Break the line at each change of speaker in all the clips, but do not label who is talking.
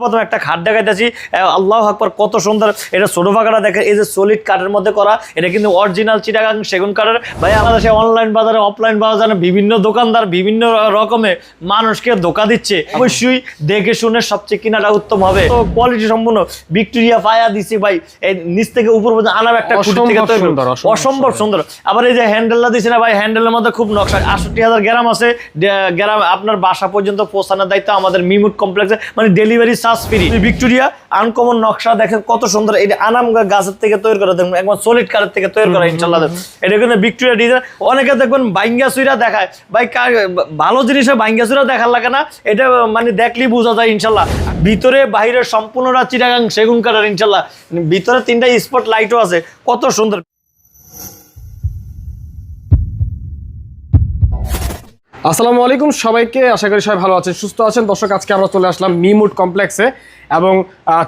প্রথম একটা খাট দেখাইতেছি। আল্লাহ আকবর কত সুন্দর। এটা ছোট ফাঁকাটা দেখে এই যে সলিড কাঠের মধ্যে করা এটা কিন্তু অরিজিনাল চিটাগাং সেগুন কাঠের। ভাই আমাদের সে অনলাইন বাজারে অফলাইন বাজারে বিভিন্ন দোকানদার বিভিন্ন রকমে মানুষকে ধোকা দিচ্ছে। অবশ্যই দেখে শুনে সবচেয়ে কিনাটা উত্তম হবে। তো কোয়ালিটি সম্পূর্ণ। ভিক্টোরিয়া পায়া দিছি ভাই। এই নিচ থেকে উপর পর্যন্ত আনার একটা
অসম্ভব সুন্দর,
আবার এই যে হ্যান্ডেলটা দিছে না ভাই হ্যান্ডেলের মধ্যে খুব নকশা। আটষট্টি হাজার গ্রাম আছে। গ্রাম আপনার বাসা পর্যন্ত পৌঁছানোর দায়িত্ব আমাদের মিমুট কমপ্লেক্সে মানে ডেলিভারি ফ্রি। ভিক্টোরিয়া আনকমন নকশা দেখেন কত সুন্দর। এটা আনাম গাছের থেকে তৈরি করা দেখবেন একদম সলিড কাঠের থেকে তৈরি করা ইনশাল্লাহ এটা কিন্তু ভিক্টোরিয়া ডিজাইন অনেকে দেখবেন বাইঙ্গা সুইরা দেখায়। ভাই ভালো জিনিসে বাইঙ্গা সুইরা দেখার লাগে না। এটা মানে দেখলেই বোঝা যায় ইনশাল্লাহ। ভিতরে বাইরে সম্পূর্ণটা চিটাগাং সেগুন কাঠের ইনশাল্লাহ। ভিতরে তিনটা স্পট লাইটও আছে। কত সুন্দর।
আসসালামু আলাইকুম সবাইকে আশা করি সবাই ভালো আছেন সুস্থ আছেন। দর্শক আজকে আমরা চলে আসলাম মিমুড কমপ্লেক্সে এবং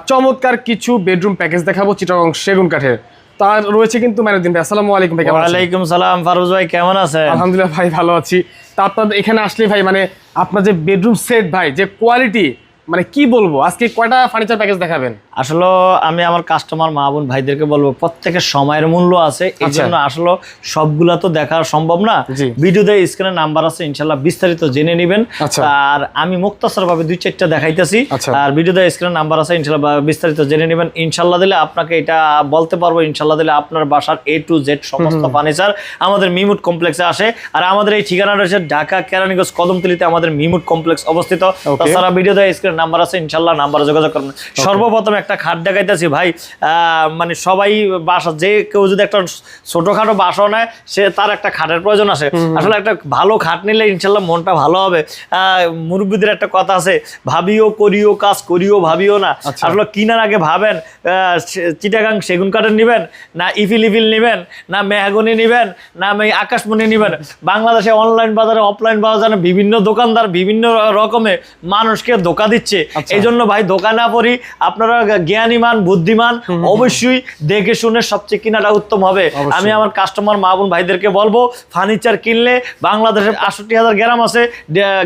চমৎকার কিছু বেডরুম প্যাকেজ দেখাবো চিটাগং সেগুন কাঠের। তার রয়েছে কিন্তু ম্যানুদ্দিন ভাই আসসালামু আলাইকুম ভাই কেমন
আলাইকুম সালাম ফারুজ ভাই কেমন আছেন?
আলহামদুলিল্লাহ ভাই ভালো আছি। তারপর এখানে আসলে ভাই মানে আপনার যে বেডরুম সেট ভাই যে কোয়ালিটি মানে কি বলব? আজকে কয়টা ফার্নিচার প্যাকেজ দেখাবেন?
আসলে আমি আমার কাস্টমার মা বোন ভাইদেরকে বলব প্রত্যেকের সময়ের মূল্য আছে। এই
আচ্ছা।
জন্য আসলে সবগুলা তো দেখা সম্ভব না। ভিডিওতে স্ক্রিনে নাম্বার আছে ইনশাল্লাহ বিস্তারিত জেনে নেবেন।
আচ্ছা।
আর আমি মুক্তাসর ভাবে দুই চারটা দেখাইতেছি।
আচ্ছা।
আর ভিডিওতে স্ক্রিনে নাম্বার আছে ইনশাল্লাহ বিস্তারিত জেনে নেবেন। ইনশাল্লাহ দিলে আপনাকে এটা বলতে পারব। ইনশাল্লাহ দিলে আপনার বাসার এ টু জেড সমস্ত ফার্নিচার আমাদের মিমুট কমপ্লেক্সে আসে। আর আমাদের এই ঠিকানা রয়েছে ঢাকা কেরানীগঞ্জ কদমতলিতে আমাদের মিমুট কমপ্লেক্স অবস্থিত. তাছাড়া ভিডিওতে স্ক্রিনে নাম্বার আছে ইনশাল্লাহ নাম্বারে যোগাযোগ করবেন। সর্বপ্রথম একটা খাট দেখাইতেছি ভাই আহ, মানে সবাই বাসা যে কেউ যদি একটা ছোটখাটো বাসা নেয় সে তার একটা খাটের প্রয়োজন আছে। আসলে একটা ভালো খাট নিলে ইনশাল্লাহ মনটা ভালো হবে। মুরব্বীদের একটা কথা আছে ভাবিও করিও কাজ করিও ভাবিও না।
আচ্ছা।
আসলে কিনার আগে ভাবেন আহ, চিটাগাং সেগুন কাঠের নিবেন না ইফিল ইফিল নিবেন না মেহাগনি নিবেন না মে- আকাশমণি নিবেন। বাংলাদেশে অনলাইন বাজারে অফলাইন বাজারে বিভিন্ন দোকানদার বিভিন্ন রকমে মানুষকে ধোকা দিচ্ছে।
আচ্ছা।
এই জন্য ভাই দোকানে পড়ি আপনারা জ্ঞানীমান বুদ্ধিমান অবশ্যই দেখে শুনে সবচেয়ে কিনাটা উত্তম হবে। আমি আমার কাস্টমার মা বোন ভাইদেরকে বলব ফার্নিচার কিনলে বাংলাদেশের আটষট্টি হাজার গ্রাম আছে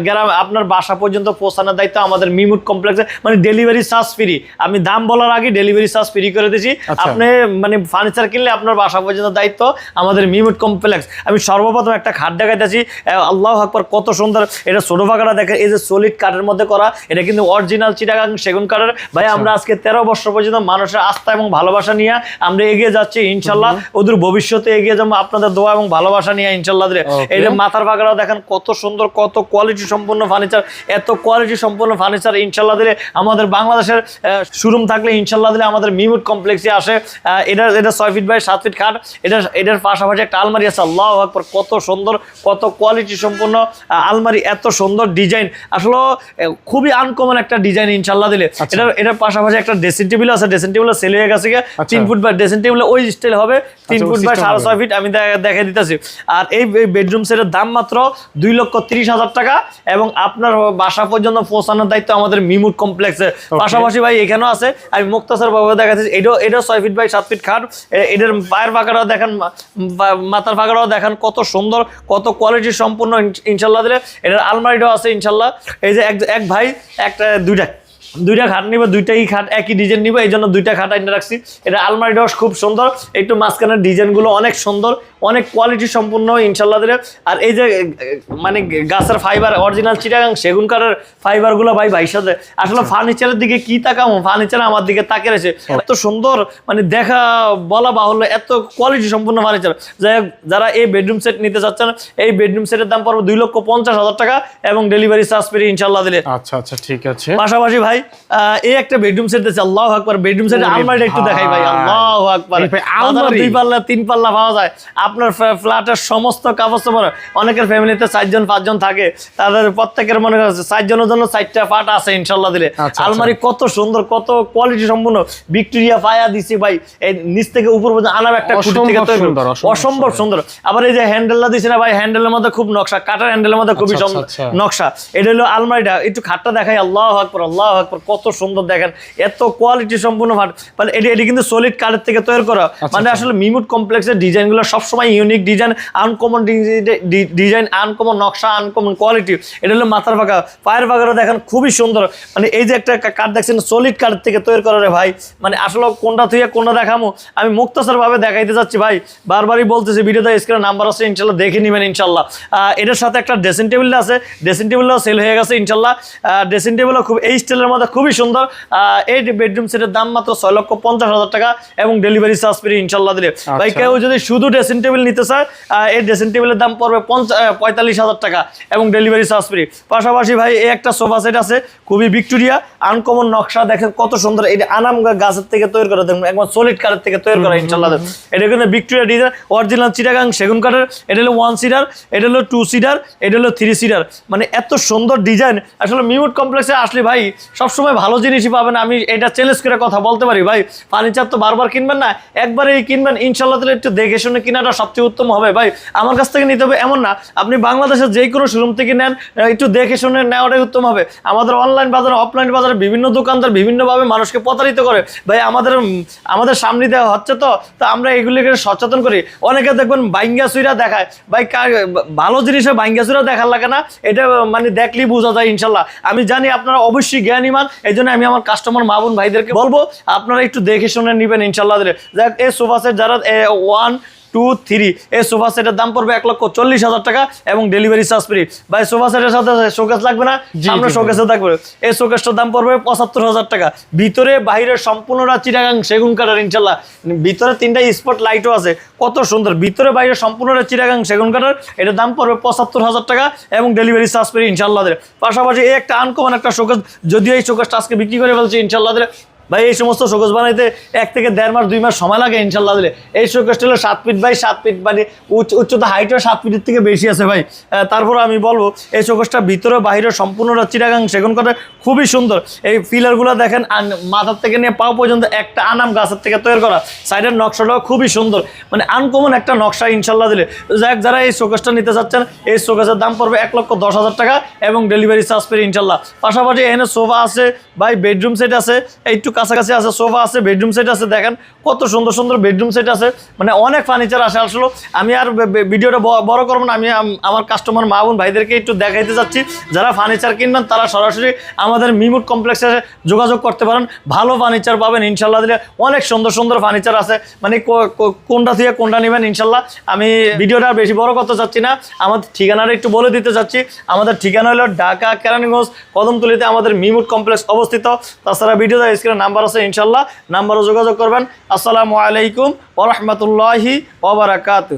গ্রাম আপনার বাসা পর্যন্ত পৌঁছানোর দায়িত্ব আমাদের মিমুট কমপ্লেক্সে মানে ডেলিভারি চার্জ ফ্রি আমি দাম বলার আগে ডেলিভারি চার্জ ফ্রি করে দিয়েছি
আচ্ছা।
আপনি মানে ফার্নিচার কিনলে আপনার বাসা পর্যন্ত দায়িত্ব আমাদের মিমুট কমপ্লেক্স আমি সর্বপ্রথম একটা খাট দেখাইতেছি। আল্লাহ আকবর কত সুন্দর। এটা ছোট ফাঁকাটা দেখে এই যে সলিড কাঠের মধ্যে করা এটা কিন্তু অরিজিনাল চিটাগাং সেগুন কাঠের ভাই আমরা আজকে তেরো বছর পর্যন্ত মানুষের আস্থা এবং ভালোবাসা নিয়ে আমরা এগিয়ে যাচ্ছি ইনশাল্লাহ। ওদের ভবিষ্যতে এগিয়ে যাব আপনাদের দোয়া এবং ভালোবাসা নিয়ে ইনশাল্লাহ। যে মাথার ফাঁকাটাও দেখেন কত সুন্দর কত কোয়ালিটি সম্পন্ন ফার্নিচার এত কোয়ালিটি সম্পন্ন ফার্নিচার ইনশাল্লাহ দিলে আমাদের বাংলাদেশের শোরুম থাকলে ইনশাল্লাহ দিলে আমাদের মিমুট কমপ্লেক্সে আসে। আহ, এটা এটা ছয় ফিট বাই সাত ফিট খাট। এটা এটার পাশাপাশি একটা আলমারি আছে আল্লাহ আকবর কত সুন্দর কত কোয়ালিটি সম্পন্ন আলমারি এত সুন্দর ডিজাইন আসলে খুবই আনকমন একটা ডিজাইন ইনশাল্লাহ দিলে।
আচ্ছা।
এটার এটার পাশাপাশি একটা ড্রেসিং টেবিল আছে ড্রেসিং টেবিল সেল হয়ে গেছে
আচ্ছা।
তিন ফুট বাই ড্রেসিং টেবিল ওই স্টাইল হবে তিন
আচ্ছা,
ফুট বাই সাড়ে ছয় ফিট আমি দেখা- দেখাই দিতেছি। আর এই বেডরুম সেটের দাম মাত্র দুই লক্ষ তিরিশ হাজার টাকা এবং আপনার বাসা পর্যন্ত পৌঁছানোর দায়িত্ব আমাদের মিমুট কমপ্লেক্সে পাশাপাশি ভাই এখানেও আছে আমি মুক্তাসর বাবু দেখাচ্ছি এটাও এটাও ছয় ফিট বাই সাত ফিট খাট। এটার পায়ের ফাঁকাটাও দেখেন মাথার ফাঁকাটাও দেখেন কত সুন্দর কত কোয়ালিটি সম্পূর্ণ ইনশাল্লাহ দিলে। এটার আলমারিটাও আছে ইনশাল্লাহ এই যে এক এক ভাই একটা দুইটা। দুইটা খাট নিব দুইটাই খাট একই ডিজাইন নিব এই জন্য দুইটা খাট আইনে রাখছি। এটা আলমারিটাও খুব সুন্দর একটু মাঝখানের ডিজাইনগুলো অনেক সুন্দর অনেক কোয়ালিটি সম্পূর্ণ ইনশাল্লাহ দিলে। আর এই যে মানে গাছের ফাইবার অরিজিনাল চিটাগাং সেগুন কাঠের ফাইবারগুলো ভাই ভাই সাথে। আসলে ফার্নিচারের দিকে কি তাকামো ফার্নিচার আমার দিকে তাকে রয়েছে। এত সুন্দর মানে দেখা বলা বাহুল্য এত কোয়ালিটি সম্পূর্ণ ফার্নিচার যাই যারা এই বেডরুম সেট নিতে চাচ্ছেন এই বেডরুম সেটের দাম পড়বে দুই লক্ষ পঞ্চাশ হাজার টাকা এবং ডেলিভারি চার্জ পেরে ইনশাল্লাহ দিলে।
আচ্ছা আচ্ছা ঠিক আছে।
পাশাপাশি ভাই এই একটা বেডরুম সেট দিচ্ছে আল্লাহ আকবার বেডরুম সেট আলমারিটা একটু দেখাই ভাই
ভাই।
আকবার।
এই ভাই,
মাথার
আলমারি?
দুই পাল্লা তিন পাল্লা পাওয়া যায়। আপনার ফ্ল্যাটের সমস্ত কাগজ অনেকের ফ্যামিলিতে চারজন পাঁচজন থাকে। তাদের প্রত্যেকের মনে চারজনের জন্য চারটা পাট আছে দিলে।
আচ্ছা।
আলমারি কত সুন্দর কত কোয়ালিটি সম্পূর্ণ। ভিক্টোরিয়া পায়া দিছি ভাই এই নিচ থেকে উপর পর্যন্ত আনার একটা খুঁটি থেকে
অসম্ভব সুন্দর,
আবার এই যে হ্যান্ডেলটা দিছি না ভাই হ্যান্ডেলের মধ্যে খুব নকশা কাটার হ্যান্ডেলের মধ্যে খুবই
আচ্ছা, আচ্ছা, আচ্ছা।
নকশা। এটা হলো আলমারিটা। একটু খাটটা দেখাই আল্লাহ আকবর আল্লাহ আকবর। তারপর কত সুন্দর দেখেন এত কোয়ালিটি সম্পূর্ণ ভাট। মানে এটি এটি কিন্তু সলিড কাঠের থেকে তৈরি করা। মানে আসলে মিমুট কমপ্লেক্সের ডিজাইনগুলো সবসময় unique design uncommon design uncommon নকশা আনকমন কোয়ালিটি এটা হলো মাথার ফাঁকা পায়ের ফাঁকাটা দেখেন খুবই সুন্দর। মানে এই যে একটা কাঠ দেখছেন সলিড কাঠের থেকে তৈরি করা রে ভাই। মানে আসলে কোনটা থেকে কোনটা দেখামো? আমি মুক্তসর ভাবে দেখাইতে যাচ্ছি ভাই। বারবারই বলতেছি ভিডিওতে স্ক্রিনে নাম্বার আছে ইনশাল্লাহ দেখে নেবেন ইনশাল্লাহ। এটার সাথে একটা ড্রেসিং টেবিল আছে। ড্রেসিং টেবিলও সেল হয়ে গেছে ইনশাল্লাহ। ড্রেসিং টেবিলও খুব এই স্টাইলের মধ্যে খুবই সুন্দর। এই বেডরুম সেটের দাম মাত্র ছয় লক্ষ পঞ্চাশ হাজার টাকা এবং ডেলিভারি চার্জ ফ্রি ইনশাল্লাহ দিলে ভাই। কেউ যদি শুধু ড্রেসিং টেবিল নিতে চায় এই ড্রেসিং টেবিলের দাম পড়বে পঁয়তাল্লিশ হাজার টাকা এবং ডেলিভারি চার্জ ফ্রি পাশাপাশি ভাই এই একটা সোফা সেট আছে খুবই ভিক্টোরিয়া আনকমন নকশা। দেখেন কত সুন্দর এটা আনাম গাছের থেকে তৈরি করা দেখুন একবার সলিড কাঠের থেকে তৈরি করা ইনশাল্লাহ এটা কিন্তু ভিক্টোরিয়া ডিজাইন অরিজিনাল চিটাগাং সেগুন কাঠের এটা হলো ওয়ান সিটার এটা হলো টু সিটার এটা হলো থ্রি সিটার মানে এত সুন্দর ডিজাইন আসলে মিউট কমপ্লেক্সে আসলে ভাই সবসময় ভালো জিনিসই পাবেন। আমি এটা চ্যালেঞ্জ করে কথা বলতে পারি। ভাই, ফার্নিচার তো বারবার কিনবেন না, একবারেই কিনবেন। ইনশাল্লাহ তাহলে একটু দেখে শুনে কেনাটা সবচেয়ে উত্তম হবে। ভাই, আমার কাছ থেকে নিতে হবে এমন না, আপনি বাংলাদেশের যে কোনো শোরুম থেকে নেন একটু দেখে শুনে নেওয়াটাই উত্তম হবে। আমাদের অনলাইন বাজারে অফলাইন বাজারে বিভিন্ন দোকানদার বিভিন্নভাবে মানুষকে প্রতারিত করে। ভাই, আমাদের আমাদের সামনে দেওয়া হচ্ছে তো তো আমরা এগুলিকে সচেতন করি। অনেকে দেখবেন বাইঙ্গা সুইরা দেখায়। ভাই ভালো জিনিসে বাইঙ্গা সুইরা দেখার লাগে না। এটা মানে দেখলেই বোঝা যায় ইনশাল্লাহ আমি জানি আপনারা অবশ্যই জ্ঞানীমান এই জন্য আমি আমার কাস্টমার মা বোন ভাইদেরকে বলব আপনারা একটু দেখে শুনে নেবেন ইনশাল্লাহ যাক এই সোফা সেট যারা ওয়ান টু থ্রি এই সোফা সেটের দাম পড়বে এক লক্ষ চল্লিশ হাজার টাকা এবং ডেলিভারি চার্জ ফ্রি ভাই সোফা সেটের সাথে শোকেস লাগবে না? সামনে শোকেসে থাকবে। এই শোকেসটার দাম পড়বে পঁচাত্তর হাজার টাকা। ভিতরে বাইরে সম্পূর্ণটা চিটাগাং সেগুন কাটার ইনশাল্লাহ। ভিতরে তিনটা স্পট লাইটও আছে। কত সুন্দর। ভিতরে বাইরে সম্পূর্ণটা চিটাগাং সেগুন কাটার এটার দাম পড়বে পঁচাত্তর হাজার টাকা এবং ডেলিভারি চার্জ ফ্রি ইনশাল্লাহ। পাশাপাশি এই একটা আনকমন একটা শোকেস যদিও এই শোকেসটা আজকে বিক্রি করে ফেলছে ইনশাল্লাহ। ভাই, এই সমস্ত শোকেস বানাইতে এক থেকে দেড় মাস, দুই মাস সময় লাগে ইনশাল্লাহ দিলে। এই শোকেসটা হলো সাত ফিট বাই সাত ফিট মানে উচ্চ- উচ্চতা হাইটও সাত ফিটের থেকে বেশি আছে ভাই। তারপর আমি বলব, এই শোকেসটা ভিতরে বাইরে সম্পূর্ণটা চিটাগাং সেগুন করে খুবই সুন্দর। এই পিলারগুলো দেখেন মাথার থেকে নিয়ে পাও পর্যন্ত একটা আনাম গাছের থেকে তৈরি করা। সাইডের নকশাটাও খুবই সুন্দর। মানে আনকমন একটা নকশা ইনশাল্লাহ দিলে। যাক, যারা এই শোকেসটা নিতে চাচ্ছেন, এই শোকেসের দাম পড়বে এক লক্ষ দশ হাজার টাকা এবং ডেলিভারি চার্জ পেয়ে ইনশাল্লাহ। পাশাপাশি এখানে সোফা আছে, ভাই, বেডরুম সেট আছে। একটু কাছাকাছি আছে, সোফা আছে বেডরুম সেট আছে, দেখেন কত সুন্দর সুন্দর বেডরুম সেট আছে। মানে অনেক ফার্নিচার আসে আসলো। আমি আর ভিডিওটা বড় করব না, আমি আমার কাস্টমার মা বোন ভাইদেরকে একটু দেখাইতে যাচ্ছি। যারা ফার্নিচার কিনবেন, তারা সরাসরি আমাদের মিমুট কমপ্লেক্সে যোগাযোগ করতে পারেন। ভালো ফার্নিচার পাবেন, ইনশাল্লাহ দিলে অনেক সুন্দর সুন্দর ফার্নিচার আছে। মানে কোনটা থেকে কোনটা নেবেন, ইনশাল্লাহ। আমি ভিডিওটা আর বেশি বড় করতে চাচ্ছি না। আমাদের ঠিকানাটা একটু বলে দিতে চাচ্ছি। আমাদের ঠিকানা হলো ঢাকা কেরানীগঞ্জ, কদমতলিতে আমাদের মিমুট কমপ্লেক্স অবস্থিত। তাছাড়া ভিডিওতে স্ক্রিনে নাম্বার আছে ইনশাল্লাহ নাম্বারও যোগাযোগ করবেন। আসসালামু আলাইকুম ওরহমতুল্লাহি ওবরাকাত